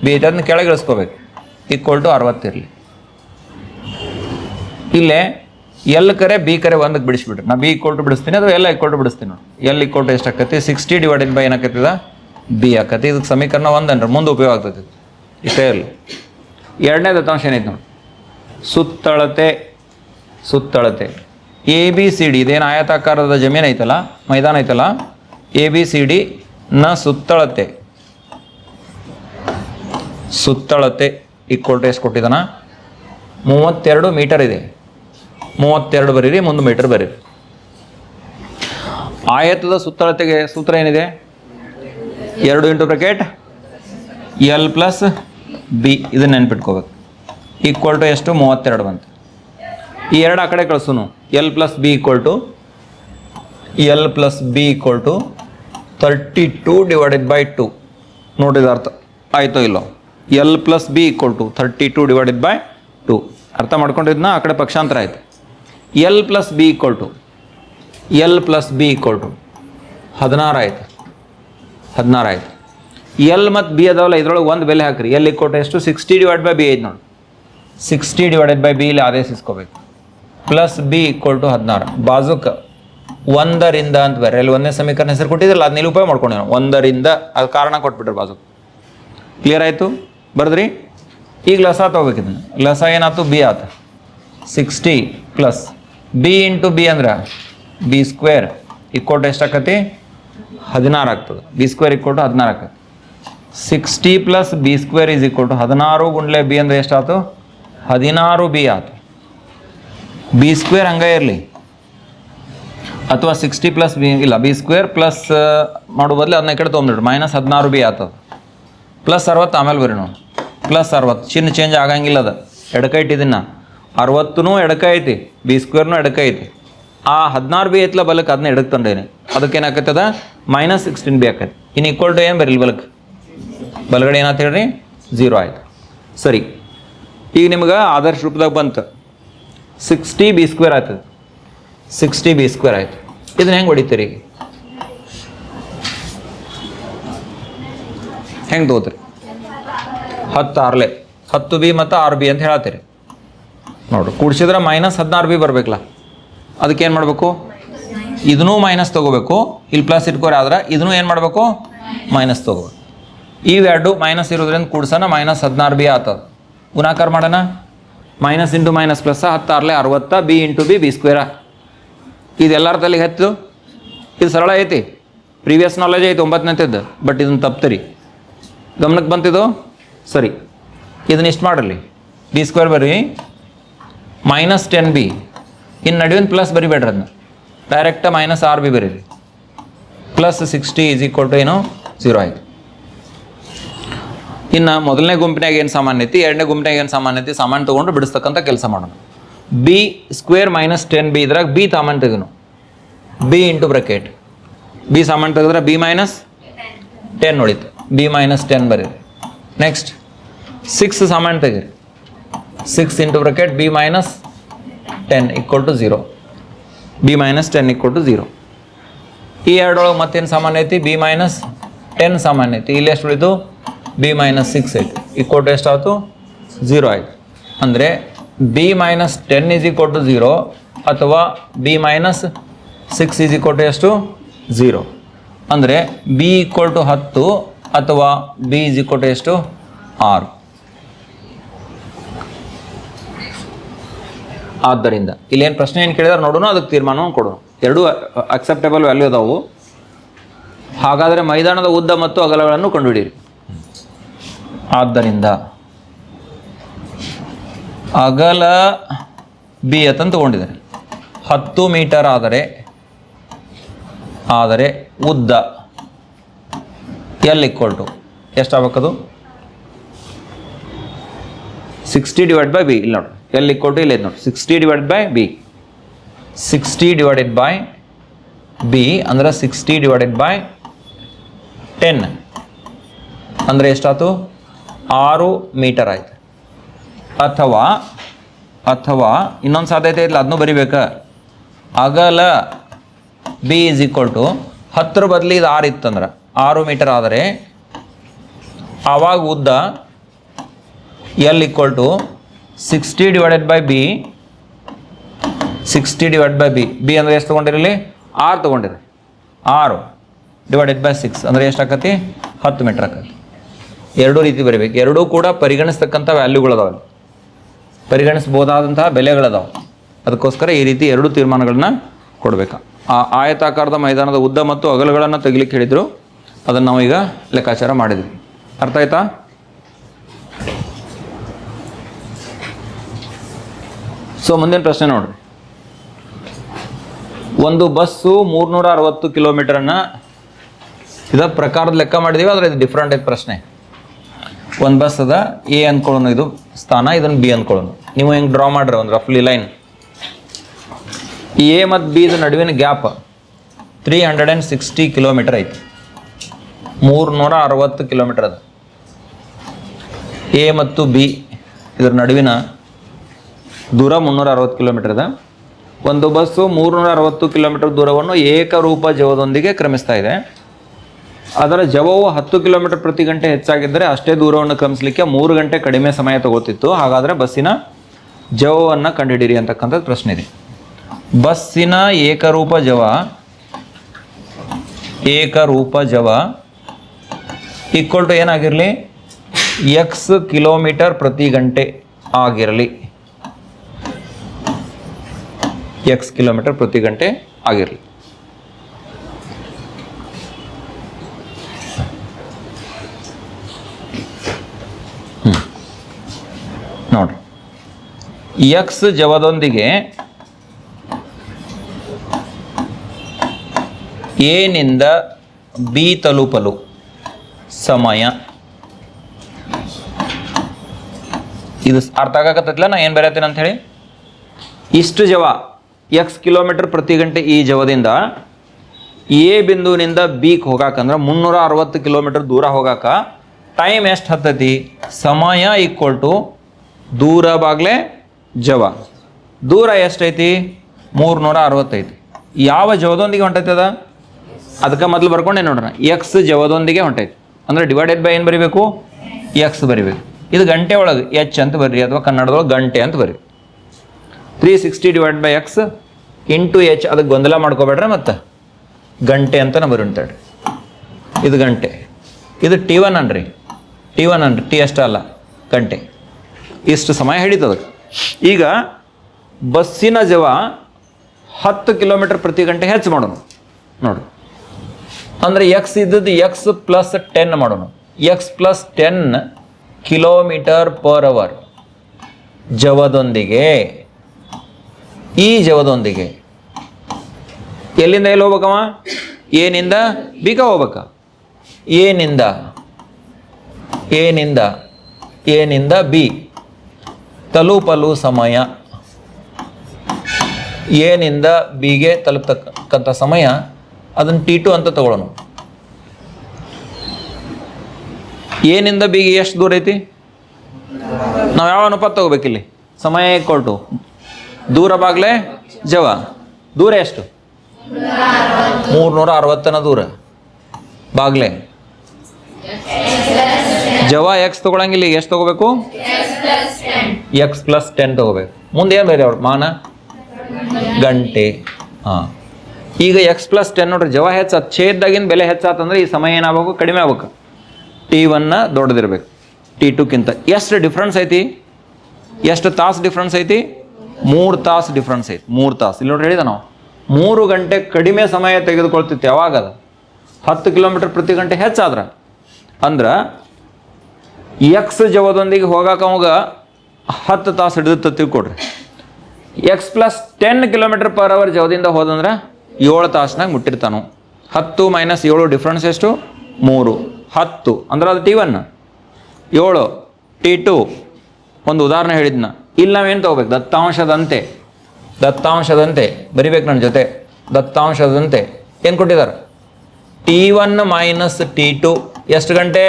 ಬಿ ಐತೆ. ಅದನ್ನ ಕೆಳಗೆ ಇಳಿಸ್ಕೋಬೇಕು. ಈಕ್ವಲ್ ಟು ಅರವತ್ತಿರಲಿ ಇಲ್ಲೇ ಎಲ್ ಕರೆ ಬಿ ಕರೆ ಒಂದಕ್ಕೆ ಬಿಡಿಸ್ಬಿಡ್ರಿ. ನಾ ಬಿ ಈಕ್ವಲ್ ಟು ಬಿಡಿಸ್ತೀನಿ ಅಥವಾ ಎಲ್ಲ ಈಕ್ವಲ್ ಟು ಬಿಡಿಸ್ತೀನಿ ನೋಡಿ. ಎಲ್ ಈಕ್ವಲ್ ಟು ಎಷ್ಟು ಆಕತಿ? ಸಿಕ್ಸ್ಟಿ ಡಿವೈಡೆಡ್ ಬೈ ಏನಾಕತ್ತದ? ಬಿ ಆಕತಿ. ಇದಕ್ಕೆ ಸಮೀಕರಣ ಒಂದನ್ರಿ. ಮುಂದೆ ಉಪಯೋಗ ಆಗ್ತೈತಿ. ಇಷ್ಟೇ ಇರಲಿ. ಎರಡನೇ ದತ್ತಾಂಶ ಏನೈತೆ ನೋಡಿ. ಸುತ್ತಳತೆ ಸುತ್ತಳತೆ. ಎ ಬಿ ಸಿ ಡಿ ಇದೇನು ಆಯತಾಕಾರದ ಜಮೀನು ಐತಲ್ಲ, ಮೈದಾನ ಐತಲ್ಲ ಎ ಬಿ ಸಿ ಡಿ ನ ಸುತ್ತಳತೆ. ಸುತ್ತಳತೆ ಈಕ್ವಲ್ ಟು ಎಷ್ಟು ಕೊಟ್ಟಿದ್ದಾನ? ಮೂವತ್ತೆರಡು ಮೀಟರ್ ಇದೆ. ಮೂವತ್ತೆರಡು ಬರೀರಿ, ಮುಂದೆ ಮೀಟರ್ ಬರೀರಿ. ಆಯತದ ಸುತ್ತಳತೆಗೆ ಸೂತ್ರ ಏನಿದೆ? ಎರಡು into bracket l plus b ಇದನ್ನ ನೆನ್ಪಿಟ್ಕೋಬೇಕು. ಈಕ್ವಲ್ ಟು ಎಷ್ಟು? ಮೂವತ್ತೆರಡು ಬಂತು. ಈ ಎರಡು ಆ ಕಡೆ ಕಳಿಸೋನು. L plus b equal to l plus b equal to thirty two divided by two ನೋಡಿದ ಅರ್ಥ. ಆಯಿತೋ ಇಲ್ಲೋ? L plus b equal to thirty two divided by two ಅರ್ಥ ಮಾಡ್ಕೊಂಡಿದ್ನ? ಆ ಕಡೆ ಪಕ್ಷಾಂತರ ಆಯ್ತು. L plus b equal to l plus b equal to ಹದಿನಾರು ಆಯ್ತು. ಹದಿನಾರು ಆಯ್ತು. ಎಲ್ ಮತ್ತು ಬಿ ಅದಾವಲ್ಲ, ಇದ್ರೊಳಗೆ ಒಂದು ಬೆಲೆ ಹಾಕ್ರಿ. ಎಲ್ ಈಕ್ವಲ್ ಎಷ್ಟು? ಸಿಕ್ಸ್ಟಿ ಡಿವೈಡ್ ಬೈ ಬಿ ಐದು ನೋಡಿ. ಸಿಕ್ಸ್ಟಿ ಡಿವೈಡೆಡ್ ಬೈ ಬಿ ಇಲ್ಲಿ ಆದೇಶಿಸ್ಕೋಬೇಕು ಪ್ಲಸ್ ಬಿ ಈಕ್ವಲ್ ಟು ಹದಿನಾರು. ಬಾಜುಕ ಒಂದರಿಂದ ಅಂತ ಬೇರೆ, ಅಲ್ಲಿ ಒಂದನೇ ಸಮೀಕರಣ ಹೆಸರು ಕೊಟ್ಟಿದ್ರಲ್ಲ ಅದನ್ನ ಇಲ್ಲಿ ಉಪಯೋಗ ಮಾಡ್ಕೊಂಡು ಒಂದರಿಂದ ಅದು ಕಾರಣ ಕೊಟ್ಬಿಟ್ರಿ ಬಾಜು. ಕ್ಲಿಯರ್ ಆಯಿತು? ಬರ್ದ್ರಿ? ಈಗ ಲಸ ತೊಗೋಬೇಕು ಇದನ್ನು. ಲಸ ಏನಾಯ್ತು? ಬಿ ಆತ sixty plus b into b ಅಂದ್ರೆ ಬಿ ಸ್ಕ್ವೇರ್ ಈಕ್ವಲ್ ಟು ಎಷ್ಟಾಕತಿ ಹದಿನಾರು ಆಗ್ತದೆ. ಬಿ ಸ್ಕ್ವೇರ್ ಈಕ್ವಲ್ ಟು ಹದಿನಾರು ಆಗ್ತದೆ sixty plus b square is equal to ಹದಿನಾರು ಗುಂಡ್ಲೆ ಬಿ ಅಂದ್ರೆ ಎಷ್ಟಾಯ್ತು ಹದಿನಾರು ಬಿ ಆಯ್ತು ಬಿ ಸ್ಕ್ವೇರ್ ಹಂಗೆ ಇರಲಿ. ಅಥವಾ ಸಿಕ್ಸ್ಟಿ ಪ್ಲಸ್ ಬಿ ಇಲ್ಲ ಬಿ ಸ್ಕ್ವೇರ್ ಪ್ಲಸ್ ಮಾಡೋ ಬದಲು ಅದನ್ನ ಕಡೆ ತೊಗೊಂಬಿಡ್ರಿ ಮೈನಸ್ ಹದಿನಾರು ಬಿ ಆತದ ಪ್ಲಸ್ ಅರವತ್ತು ಆಮೇಲೆ ಬರ್ರಿ ನೋಡಿ. ಪ್ಲಸ್ ಅರವತ್ತು. ಚಿನ್ನ ಚೇಂಜ್ ಆಗಂಗಿಲ್ಲ ಅದು. ಎಡಕ ಇಟ್ಟಿದ್ದೀನಿ ಅರವತ್ತೂ ಎಡಕ ಐತಿ. ಬಿ ಸ್ಕ್ವೇರ್ನೂ ಎಡಕ ಐತಿ. ಆ ಹದಿನಾರು ಬಿ ಐತ್ಲ ಬಲಕ್ಕೆ ಅದನ್ನ ಎಡಕ್ಕೆ ತೊಂದೇನೆ. ಅದಕ್ಕೆ ಏನಾಕತ್ತದ ಮೈನಸ್ ಸಿಕ್ಸ್ಟೀನ್ ಬಿ ಆಕೈತಿ ಇನ್ನು ಈಕ್ವಲ್ ಟು ಏನು ಬರೀಲಿ ಬಲಕ್ಕೆ ಬಲಗಡೆ ಏನಾಯ್ತು ಹೇಳ್ರಿ? ಝೀರೋ ಆಯ್ತು. ಸರಿ. ಈಗ ನಿಮ್ಗೆ ಆದರ್ಶ ರೂಪದಾಗ ಬಂತು. ಸಿಕ್ಸ್ಟಿ ಬಿ ಸ್ಕ್ವೇರ್ ಆಯ್ತದ. ಸಿಕ್ಸ್ಟಿ ಬಿ ಸ್ಕ್ವೇರ್ ಆಯ್ತು. ಇದನ್ನ ಹೆಂಗೆ ಹೊಡಿತೀರಿ ಈಗ? ಹೆಂಗೆ ತಗೋತೀರಿ? ಹತ್ತು ಆರ್ಲೆ. ಹತ್ತು ಬಿ ಮತ್ತು ಆರ್ ಬಿ ಅಂತ ಹೇಳತ್ತೀರಿ. ನೋಡ್ರಿ ಕೂಡಿಸಿದ್ರೆ ಮೈನಸ್ ಹದಿನಾರು ಬಿ ಬರಬೇಕಲ್ಲ. ಅದಕ್ಕೆ ಏನು ಮಾಡಬೇಕು? ಇದನ್ನೂ ಮೈನಸ್ ತೊಗೋಬೇಕು. ಇಲ್ಲಿ ಪ್ಲಸ್ ಇಟ್ಕೋರಿ ಆದ್ರೆ ಇದನ್ನೂ ಏನು ಮಾಡಬೇಕು? ಮೈನಸ್ ತೊಗೋಬೇಕು. ಇವೆರಡು ಮೈನಸ್ ಇರೋದ್ರಿಂದ ಕೂಡ್ಸೋಣ ಮೈನಸ್ ಹದಿನಾರು ಬಿ ಆತದ. ಗುಣಾಕಾರ ಮಾಡೋಣ. ಮೈನಸ್ ಇಂಟು ಮೈನಸ್ ಪ್ಲಸ್ ಹತ್ತಾರಲೆ ಅರವತ್ತ b into b b square ಇದೆಲ್ಲರ ತಲೆಗೆ ಹತ್ತು? ಇದು ಸರಳ ಐತಿ. ಪ್ರೀವಿಯಸ್ ನಾಲೆಜ್ ಐತಿ, ಒಂಬತ್ತನೇತಿದ್ದು. ಬಟ್ ಇದನ್ನು ತಪ್ತರಿ ಗಮನಕ್ಕೆ ಬಂತಿದ್ದು ಸರಿ. ಇದನ್ನ ಇಷ್ಟು ಮಾಡಲಿ ಬಿ ಸ್ಕ್ವೇರ್ ಬರ್ರಿ ಮೈನಸ್ ಟೆನ್ ಬಿ ಇನ್ನು ನಡುವಿನ ಪ್ಲಸ್ ಬರಿಬೇಡ್ರಿ ಅದನ್ನ ಡೈರೆಕ್ಟ ಮೈನಸ್ ಆರ್ ಬಿ ಬರೀರಿ. Plus sixty is equal to ಏನು? ಝೀರೋ ಆಯ್ತು. ಇನ್ನು ಮೊದಲನೇ ಗುಂಪಿನಾಗ ಏನು ಸಾಮಾನ್ಯ ಐತಿ, ಎರಡನೇ ಗುಂಪಿನಾಗ ಏನು ಸಾಮಾನ್ಯ ಐತಿ, ಸಾಮಾನು ತೊಗೊಂಡು ಬಿಡಿಸ್ತಕ್ಕಂಥ ಕೆಲಸ ಮಾಡೋಣ B square minus ten B ಇದ್ರಾಗ ಬಿ ಸಾಮಾನ್ಯ ತೆಗೆನು ಬಿ ಇಂಟು ಬ್ರಕೆಟ್ ಬಿ ಸಾಮಾನ್ಯ ತೆಗೆದ್ರೆ ಬಿ ಮೈನಸ್ ಟೆನ್ ಉಳಿತು. ಬಿ ಮೈನಸ್ ಟೆನ್ ಬರೀರಿ. ನೆಕ್ಸ್ಟ್ ಸಿಕ್ಸ್ ಸಾಮಾನು ತೆಗೀರಿ six into bracket B minus ten equal to zero B minus ten equal to zero ಈ ಎರಡೊಳಗೆ ಮತ್ತೇನು ಸಾಮಾನ್ಯ ಐತಿ? ಬಿ ಮೈನಸ್ ಟೆನ್ ಸಾಮಾನ್ಯ ಐತಿ. ಇಲ್ಲಿ ಎಷ್ಟು ಉಳಿತು? ಬಿ ಮೈನಸ್ ಸಿಕ್ಸ್ ಐತಿ ಈಕ್ವಲ್ ಟು ಎಷ್ಟಾಯಿತು ಝೀರೋ ಆಯಿತು. ಅಂದರೆ B minus ten is equal to zero ಅಥವಾ B minus six is equal to ಎಷ್ಟು? ಝೀರೋ ಅಂದರೆ ಬಿ ಈಕ್ವಲ್ ಟು ಹತ್ತು ಅಥವಾ ಬಿ ಈಸ್ ಈಕ್ವಲ್ ಟು ಎಷ್ಟು? ಆರು. ಆದ್ದರಿಂದ ಇಲ್ಲೇನು ಪ್ರಶ್ನೆ ಏನು ಕೇಳಿದಾರೆ ನೋಡೋಣ, ಅದಕ್ಕೆ ತೀರ್ಮಾನವನ್ನು ಕೊಡೋಣ. ಎರಡೂ ಅಕ್ಸೆಪ್ಟೇಬಲ್ ವ್ಯಾಲ್ಯೂ ಅದಾವು. ಹಾಗಾದರೆ ಮೈದಾನದ ಉದ್ದ ಮತ್ತು ಅಗಲಗಳನ್ನು ಕಂಡುಹಿಡಿಯಿರಿ. ಆದ್ದರಿಂದ ಅಗಲ ಬಿ ಅಂತ ತಗೊಂಡಿದ್ದಾರೆ. ಹತ್ತು ಮೀಟರ್ ಆದರೆ ಆದರೆ ಉದ್ದ ಎಲ್ ಇಕ್ವಲ್ ಟು ಎಷ್ಟಾಗಬೇಕದು? ಸಿಕ್ಸ್ಟಿ ಡಿವೈಡ್ ಬೈ ಬಿ ಇಲ್ಲಿ ನೋಡಿ. ಎಲ್ ಇಕ್ವಲ್ ಟು ಇಲ್ಲಿ ನೋಡಿ. Sixty divide by B sixty divided by B ಅಂದ್ರೆ ಸಿಕ್ಸ್ಟಿ ಡಿವೈಡೆಡ್ ಬೈ ಟೆನ್ ಅಂದರೆ ಎಷ್ಟಾಯ್ತು ಆರು ಮೀಟರ್ ಆಯ್ತು. ಅಥವಾ ಅಥವಾ ಇನ್ನೊಂದು ಸಾಧ್ಯತೆ ಇಲ್ಲ ಅದನ್ನೂ ಬರಿಬೇಕಾ? ಅಗಲ ಬಿ ಈಸ್ ಈಕ್ವಲ್ ಟು ಹತ್ತರ ಬದಲಿ ಇದು ಆರು ಇತ್ತಂದ್ರೆ ಆರು ಮೀಟರ್ ಆದರೆ ಆವಾಗ ಉದ್ದ L equal to sixty divided by B sixty divide by B B ಅಂದರೆ ಎಷ್ಟು ತೊಗೊಂಡಿರಲಿ? ಆರು ತೊಗೊಂಡಿರಿ. ಆರು ಡಿವೈಡೆಡ್ ಬೈ ಸಿಕ್ಸ್ ಅಂದರೆ ಎಷ್ಟು ಆಕತಿ? ಹತ್ತು ಮೀಟ್ರ್ ಆಕತಿ. ಎರಡೂ ರೀತಿ ಬರೀಬೇಕು. ಎರಡೂ ಕೂಡ ಪರಿಗಣಿಸ್ತಕ್ಕಂಥ ವ್ಯಾಲ್ಯೂಗಳದಾವೆ ಪರಿಗಣಿಸ್ಬೋದಾದಂತಹ ಬೆಲೆಗಳದಾವೆ ಅದಕ್ಕೋಸ್ಕರ ಈ ರೀತಿ ಎರಡು ತೀರ್ಮಾನಗಳನ್ನ ಕೊಡಬೇಕು. ಆ ಆಯತಾಕಾರದ ಮೈದಾನದ ಉದ್ದ ಮತ್ತು ಅಗಲಗಳನ್ನು ತೆಗಿಲಿಕ್ಕೆ ಹೇಳಿದರು. ಅದನ್ನು ನಾವು ಈಗ ಲೆಕ್ಕಾಚಾರ ಮಾಡಿದ್ವಿ. ಅರ್ಥ ಆಯ್ತಾ? ಸೊ, ಮುಂದಿನ ಪ್ರಶ್ನೆ ನೋಡ್ರಿ. ಒಂದು ಬಸ್ಸು ಮೂರ್ನೂರ ಅರವತ್ತು ಕಿಲೋಮೀಟರನ್ನು ಇದ ಪ್ರಕಾರದ ಲೆಕ್ಕ ಮಾಡಿದೀವಿ, ಆದರೆ ಇದು ಡಿಫ್ರೆಂಟ್ ಪ್ರಶ್ನೆ. ಒಂದು ಬಸ್ ಅದ, ಎ ಅಂದ್ಕೊಳ್ಳೋಣ ಇದು ಸ್ಥಾನ ಇದನ್ನು ಬಿ ಅಂದ್ಕೊಳ್ಳೋಣ ನೀವು ಹೆಂಗೆ ಡ್ರಾ ಮಾಡ್ರಿ ಒಂದು ರಫ್ಲಿ ಲೈನ್ ಎ ಮತ್ತು ಬಿ ಇದು ನಡುವಿನ gap three hundred and sixty kilometre ಐತಿ. ಮೂರುನೂರ ಅರವತ್ತು ಕಿಲೋಮೀಟರ್ ಅದ. ಎ ಮತ್ತು ಬಿ ಇದರ ನಡುವಿನ ದೂರ ಮುನ್ನೂರ ಅರವತ್ತು ಕಿಲೋಮೀಟರ್ ಅದ. ಒಂದು ಬಸ್ಸು ಮೂರುನೂರ ಅರವತ್ತು ಕಿಲೋಮೀಟರ್ ದೂರವನ್ನು ಏಕರೂಪ ಜವದೊಂದಿಗೆ ಕ್ರಮಿಸ್ತಾ ಇದೆ. ಅದರ ಜವವು ಹತ್ತು ಕಿಲೋಮೀಟರ್ ಪ್ರತಿ ಗಂಟೆ ಹೆಚ್ಚಾಗಿದ್ದರೆ ಅಷ್ಟೇ ದೂರವನ್ನು ಕ್ರಮಿಸಲಿಕ್ಕೆ ಮೂರು ಗಂಟೆ ಕಡಿಮೆ ಸಮಯ ತಗೋತಿತ್ತು. ಹಾಗಾದರೆ ಬಸ್ಸಿನ ಜವವನ್ನು ಕಂಡುಹಿಡಿಯಿರಿ ಅಂತಕ್ಕಂಥದ್ದು ಪ್ರಶ್ನೆ ಇದೆ. ಬಸ್ಸಿನ ಏಕರೂಪ ಜವ ಏಕರೂಪ ಜವ ಈಕ್ವಲ್ ಟು ಏನಾಗಿರಲಿ? ಎಕ್ಸ್ ಕಿಲೋಮೀಟರ್ ಪ್ರತಿ ಗಂಟೆ ಆಗಿರಲಿ. ಎಕ್ಸ್ ಕಿಲೋಮೀಟರ್ ಪ್ರತಿ ಗಂಟೆ ಆಗಿರಲಿ. ನೋಡ್ರಿ. ಎಕ್ಸ್ ಜವದೊಂದಿಗೆ ಎನಿಂದ ಬಿ ತಲುಪಲು ಸಮಯ. ಇದು ಅರ್ಥ ಆಗಕತ್ತೈತಿಲ್ಲ? ನಾ ಏನು ಬರೆಯತ್ತೇನೆ ಅಂತ ಹೇಳಿ? ಇಷ್ಟು ಜವ ಎಕ್ಸ್ ಕಿಲೋಮೀಟರ್ ಪ್ರತಿ ಗಂಟೆ ಈ ಜವದಿಂದ ಎ ಬಿಂದುವಿನಿಂದ ಬಿಗೆ ಹೋಗಾಕಂದ್ರೆ ಮುನ್ನೂರ ಅರವತ್ತು ಕಿಲೋಮೀಟರ್ ದೂರ ಹೋಗಾಕ ಟೈಮ್ ಎಷ್ಟು ಹತ್ತೈತಿ? ಸಮಯ ಈಕ್ವಲ್ ಟು ದೂರ ಬಾಗ್ಲೆ ಜವ. ದೂರ ಎಷ್ಟೈತಿ? ಮೂರ್ನೂರ ಅರವತ್ತೈತಿ ಯಾವ ಜವದೊಂದಿಗೆ ಹೊಂಟೈತಿ ಅದ? ಅದಕ್ಕೆ ಮೊದಲು ಬರ್ಕೊಂಡೆ ನೋಡೋಣ ಎಕ್ಸ್ ಜವದೊಂದಿಗೆ ಹೊಂಟೈತಿ. ಅಂದ್ರೆ ಡಿವೈಡೆಡ್ ಬೈ ಏನು ಬರಿಬೇಕು? ಎಕ್ಸ್ ಬರಿಬೇಕು. ಇದು ಗಂಟೆ ಒಳಗೆ. ಎಚ್ ಅಂತ ಬರ್ರಿ, ಅಥವಾ ಕನ್ನಡದೊಳಗೆ ಗಂಟೆ ಅಂತ ಬರ್ರಿ. Three sixty divide by X into H ಅದಕ್ಕೆ ಗೊಂದಲ ಮಾಡ್ಕೋಬೇಡ್ರೆ ಮತ್ತೆ. ಗಂಟೆ ಅಂತ ಬರೀತಾಡ್ರಿ ಇದು ಗಂಟೆ. ಇದು ಟಿ ಒನ್ ಅನ್ರಿ. ಟಿ ಒನ್ ಅನ್ರಿ. ಟಿ ಅಷ್ಟ ಅಲ್ಲ. ಗಂಟೆ. ಇಷ್ಟು ಸಮಯ ಹಿಡಿತದ ಈಗ ಬಸ್ಸಿನ ಜವ ಹತ್ತು ಕಿಲೋಮೀಟರ್ ಪ್ರತಿ ಗಂಟೆ ಹೆಚ್ಚು ಮಾಡೋಣ ನೋಡು. ಅಂದರೆ ಎಕ್ಸ್ ಇದ್ದದ್ದು ಎಕ್ಸ್ ಪ್ಲಸ್ ಟೆನ್ ಮಾಡೋಣ X plus ten kilometre per hour ಜವದೊಂದಿಗೆ. ಈ ಜವದೊಂದಿಗೆ. ಎಲ್ಲಿಂದ ಎಲ್ಲಿ ಹೋಗ್ಬೇಕವ? ಏನಿಂದ ಬಿಗ ಹೋಗ್ಬೇಕ? ಏನಿಂದ ಏನಿಂದ ಏನಿಂದ ಬಿ. ತಲುಪಲು ಸಮಯ. ಏನಿಂದ ಬಿಗೆ ತಲುಪ್ತಕ್ಕಂಥ ಸಮಯ, ಅದನ್ನು ಟಿ ಟು ಅಂತ ತಗೊಳ್ಳೋಣ. ಏನಿಂದ ಬಿಗೆ ಎಷ್ಟು ದೂರ ಐತಿ? ನಾವು ಯಾವ ಅನುಪಾತ ತಗೋಬೇಕಿಲ್ಲಿ? ಸಮಯ ಕೊಟ್ಟು ದೂರ ಬಾಗ್ಲೆ ಜವ. ದೂರ ಎಷ್ಟು? ಮೂರ್ನೂರ ಅರವತ್ತನ ದೂರ. ಬಾಗ್ಲೆ. ಜವ ಎಕ್ಸ್ ತಗೊಳಂಗಿಲ್ಲ ಎಷ್ಟು ತಗೋಬೇಕು? ಎಕ್ಸ್ ಪ್ಲಸ್ ಟೆನ್ ತಗೋಬೇಕು. ಮುಂದೆ ಏನು ಬೇರೆ ಅವ್ರು? ಮಾನ? ಗಂಟೆ. ಹಾಂ. ಈಗ ಎಕ್ಸ್ ಪ್ಲಸ್ ಟೆನ್ ನೋಡ್ರಿ, ಜವ ಹೆಚ್ಚು ಛೇದ್ದಾಗಿನ ಬೆಲೆ ಹೆಚ್ಚಾತಂದ್ರೆ ಈ ಸಮಯ ಏನಾಗಬೇಕು? ಕಡಿಮೆ ಆಗ್ಬೇಕು. ಟಿ ಒನ್ನ ದೊಡ್ಡದಿರ್ಬೇಕು. ಟಿ ಟುಕ್ಕಿಂತ ಎಷ್ಟು ಡಿಫ್ರೆನ್ಸ್ ಐತಿ? ಎಷ್ಟು ತಾಸು ಡಿಫ್ರೆನ್ಸ್ ಐತಿ? ಮೂರು ತಾಸು ಡಿಫ್ರೆನ್ಸ್ ಐತಿ. ಮೂರು ತಾಸು. ಇಲ್ಲಿ ನೋಡಿ ಹೇಳಿದ ನಾವು. ಮೂರು ಗಂಟೆ ಕಡಿಮೆ ಸಮಯ ತೆಗೆದುಕೊಳ್ತಿತ್ತು. ಯಾವಾಗ ಅದು? ಹತ್ತು ಕಿಲೋಮೀಟರ್ ಪ್ರತಿ ಗಂಟೆ ಹೆಚ್ಚಾದ್ರೆ. ಅಂದ್ರೆ ಎಕ್ಸ್ ಜವದೊಂದಿಗೆ ಹೋಗಾಕ ಅವಾಗ ಹತ್ತು ತಾಸು ಹಿಡಿದು ತಿಳ್ಕೊಡ್ರಿ X plus ten kilometre per hour ಜವದಿಂದ ಹೋದಂದ್ರೆ ಏಳು ತಾಸ್ನಾಗ ಮುಟ್ಟಿರ್ತಾನು. ಹತ್ತು ಮೈನಸ್ ಏಳು ಡಿಫ್ರೆನ್ಸ್ ಎಷ್ಟು? ಮೂರು. ಹತ್ತು. ಅಂದ್ರೆ ಅದು ಟಿ ಒನ್ ಏಳು. ಟಿ ಟು ಒಂದು ಉದಾಹರಣೆ ಹೇಳಿದ್ನ. ಇಲ್ಲಿ ನಾವೇನು ತಗೋಬೇಕು? ದತ್ತಾಂಶದಂತೆ. ದತ್ತಾಂಶದಂತೆ. ಬರಿಬೇಕು ನನ್ನ ಜೊತೆ. ದತ್ತಾಂಶದಂತೆ. ಏನು ಕೊಟ್ಟಿದ್ದಾರೆ T one minus T two ಎಷ್ಟು ಗಂಟೆ?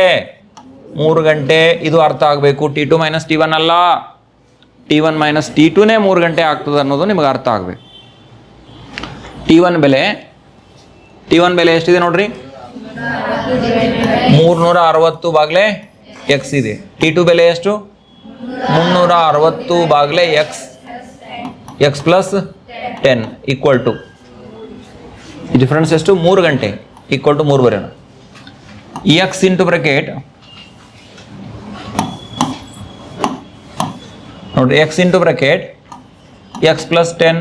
ಮೂರು ಗಂಟೆ ಇದು ಅರ್ಥ ಆಗಬೇಕು. T two minus T one ಅಲ್ಲ. ಟಿ ಒನ್ ಮೈನಸ್ ಟಿ ಟುನೇ ಮೂರು ಗಂಟೆ ಆಗ್ತದೆ ಅನ್ನೋದು ನಿಮಗೆ ಅರ್ಥ ಆಗಬೇಕು. ಟಿ ಒನ್ ಬೆಲೆ ಟಿ ಒನ್ ಬೆಲೆ ಎಷ್ಟಿದೆ ನೋಡ್ರಿ? ಮೂರ್ನೂರ ಅರವತ್ತು ಬಾಗ್ಲೆ ಎಕ್ಸ್ ಇದೆ. ಟಿ ಟು ಬೆಲೆ ಎಷ್ಟು? ಮುನ್ನೂರ ಅರವತ್ತು ಬಾಗ್ಲೆ X X plus ten equal to difference ಎಷ್ಟು? ಮೂರು ಗಂಟೆ ಈಕ್ವಲ್ ಟು ಮೂರು ಬರೋಣ ಎಕ್ಸ್ ಇಂಟು ಬ್ರಕೆಟ್ ನೋಡ್ರಿ x into bracket x plus ten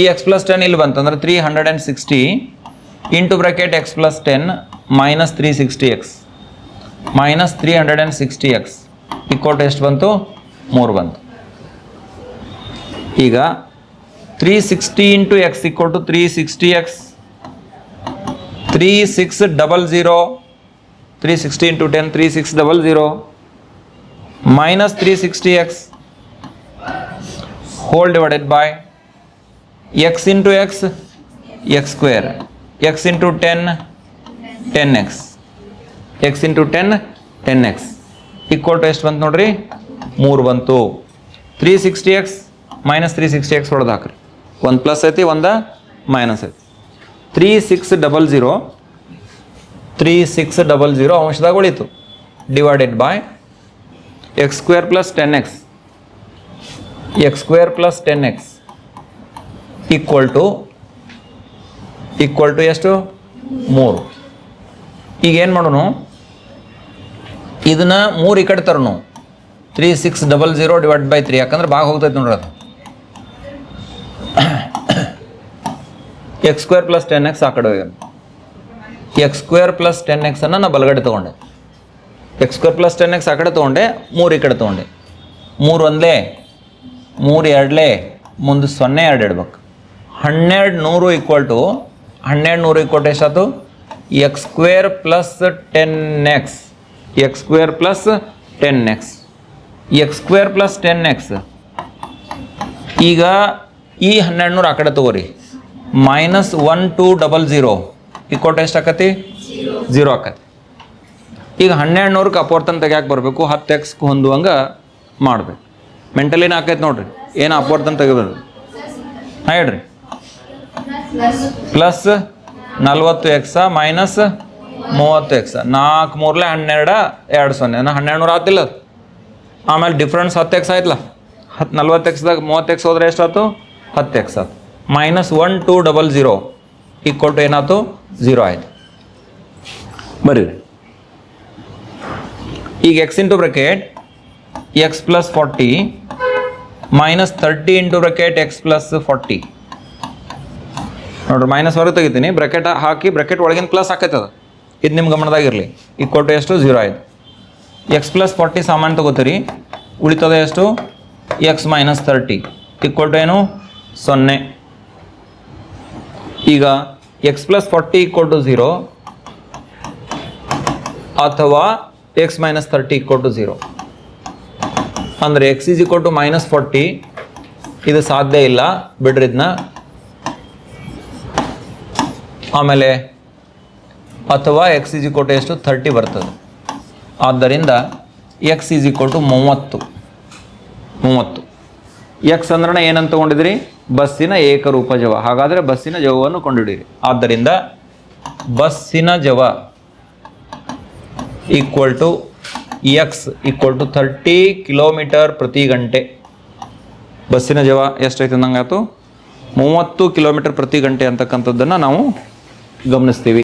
ಈ ಎಕ್ಸ್ ಪ್ಲಸ್ ಟೆನ್ ಇಲ್ಲಿ ಬಂತಂದ್ರೆ three hundred and sixty into bracket x plus ten minus three sixty x minus three hundred and sixty x equal ಎಷ್ಟು ಬಂತು? ಮೂರು ಬಂತು. ಈಗ three sixty into x equal to three sixty x three six double zero three sixty into ten three six double zero minus 360x whole divided by x into x x square. X into 10 10x x. Into 10 10x equal to ಎಷ್ಟು ಬಂತು ನೋಡ್ರಿ? ಮೂರು ಬಂತು. Three sixty x minus three sixty x ಹೊಡೆದು ಹಾಕ್ರಿ. ಒಂದು plus ಐತಿ, ಒಂದು ಮೈನಸ್ ಐತಿ. Three six double zero three six double zero ಅಂಶದಾಗ ಉಳಿತು. Divided by x square plus ten x. X square plus ten x equal to equal to ಎಷ್ಟು? ಮೂರು. ಈಗ ಏನು ಮಾಡೋಣ ಇದನ್ನ ಮೂರು ಈ ಕಡೆ ತರೋಣ three six double zero divide by three. ಯಾಕಂದ್ರೆ ಭಾಗ ಹೋಗ್ತೈತೆ ನೋಡ್ರಿ ಅದು. X square plus ten x ಆ ಕಡೆ ಎಕ್ಸ್ ಸ್ಕ್ವೇರ್ ಪ್ಲಸ್ ಟೆನ್ ಎಕ್ಸನ್ನು ನಾನು ಬಲಗಡೆ ತೊಗೊಂಡೆ. X square plus ten X ಆ ಕಡೆ ತೊಗೊಂಡೆ, ಮೂರು ಈ ಕಡೆ ತೊಗೊಂಡೆ. ಮೂರು ಒಂದಲೇ, ಮೂರು ಎರಡಲೇ, ಮುಂದೆ ಸೊನ್ನೆ ಎರಡು ಇಡ್ಬೇಕು. ಹನ್ನೆರಡು ನೂರು ಈಕ್ವಲ್ ಟು ಹನ್ನೆರಡು ನೂರು ಕೊಟ್ಟು ಎಷ್ಟಾಯ್ತು? X square plus ten X X square plus ten X X square plus ten X ಈಗ ಈ ಹನ್ನೆರಡು ನೂರು ಆ ಕಡೆ ತಗೋರಿ. Minus one two double zero equal to ಎಷ್ಟು ಆಕತಿ? ಜೀರೋ ಆಕತಿ. ಈಗ ಹನ್ನೆರಡು ನೂರಕ್ಕೆ ಅಪವರ್ತನ ತೆಗ್ಯಾಕೆ ಬರಬೇಕು, ಹತ್ತು ಎಕ್ಸ್ಗೆ ಹೊಂದುವಂಗೆ ಮಾಡಬೇಕು. ಮೆಂಟಲಿ ಆಕೈತೆ ನೋಡ್ರಿ? ಏನು ಅಪವರ್ತನ ತೆಗಿಬೋದು ಹಾಂ, ಹೇಳ್ರಿ. ಪ್ಲಸ್ ನಲ್ವತ್ತು ಎಕ್ಸ ಮೈನಸ್ ಮೂವತ್ತು ಎಕ್ಸ ನಾಲ್ಕು ಮೂರಲೆ ಹನ್ನೆರಡು, ಎರಡು ಸೊನ್ನೆ. ನಾ ಹನ್ನೆರಡು ನೂರು ಆತಿಲ್ಲ. ಆಮೇಲೆ ಡಿಫ್ರೆನ್ಸ್ ಹತ್ತು ಎಕ್ಸ್ ಆಯ್ತಲ್ಲ? ಹತ್ತು ನಲ್ವತ್ತು ಎಕ್ಸ್ದಾಗ ಮೂವತ್ತು ಎಕ್ಸ್ ಹೋದ್ರೆ ಎಷ್ಟಾಯ್ತು ಹತ್ತು ಎಕ್ಸ್ ಆಯ್ತು minus one two double zero equal to ಏನಾಯ್ತು ಝೀರೋ ಆಯ್ತು. ಬರೀರಿ. ಈಗ X into bracket X plus forty minus thirty into bracket X plus forty ನೋಡ್ರಿ ಮೈನಸ್ ಹೊರಗೆ ತೆಗಿತೀನಿ. ಬ್ರಕೆಟ್ ಹಾಕಿ ಬ್ರಕೆಟ್ ಒಳಗಿನ ಪ್ಲಸ್ ಹಾಕೈತದ ಇದು ನಿಮ್ಮ ಗಮನದಾಗಿರಲಿ. ಈಗ ಕೊಟ್ಟು ಎಷ್ಟು? ಝೀರೋ ಆಯ್ತು. ಎಕ್ಸ್ ಪ್ಲಸ್ ಫಾರ್ಟಿ ಸಾಮಾನು ತಗೋತೀರಿ. ಉಳಿತದ ಎಷ್ಟು? ಎಕ್ಸ್ ಮೈನಸ್ ತರ್ಟಿ ಈಗ ಕೊಟ್ಟು ಏನು? ಸೊನ್ನೆ. ಈಗ X plus forty to zero ಅಥವಾ X minus thirty equal to zero ಅಂದರೆ X is equal to minus forty ಇದು ಸಾಧ್ಯ ಇಲ್ಲ. ಬಿಡ್ರಿ ಇದನ್ನ ಆಮೇಲೆ ಅಥವಾ ಎಕ್ಸ್ ಈಸ್ ಈಕ್ವಲ್ ಟು ಎಷ್ಟು? ಥರ್ಟಿ ಬರ್ತದೆ. ಆದ್ದರಿಂದ ಎಕ್ಸ್ ಈಸ್ ಈಕ್ವಲ್ ಟು ಮೂವತ್ತು. ಮೂವತ್ತು. ಎಕ್ಸ್ ಅಂದ್ರೆ ಏನಂತ ತಗೊಂಡಿದ್ರಿ? ಬಸ್ಸಿನ ಏಕರೂಪ ಜವ ಹಾಗಾದರೆ ಬಸ್ಸಿನ ಜವವನ್ನು ಕಂಡುಹಿಡಿಯಿರಿ ಆದ್ದರಿಂದ ಬಸ್ಸಿನ ಜವ equal to X equal to thirty kilometre ಪ್ರತಿ ಗಂಟೆ. ಬಸ್ಸಿನ ಜವ ಎಷ್ಟೈತೆ ಅಂದಂಗಾಯ್ತು? ಮೂವತ್ತು ಕಿಲೋಮೀಟರ್ ಪ್ರತಿ ಗಂಟೆ ಅಂತಕ್ಕಂಥದ್ದನ್ನು ನಾವು ಗಮನಿಸ್ತೀವಿ.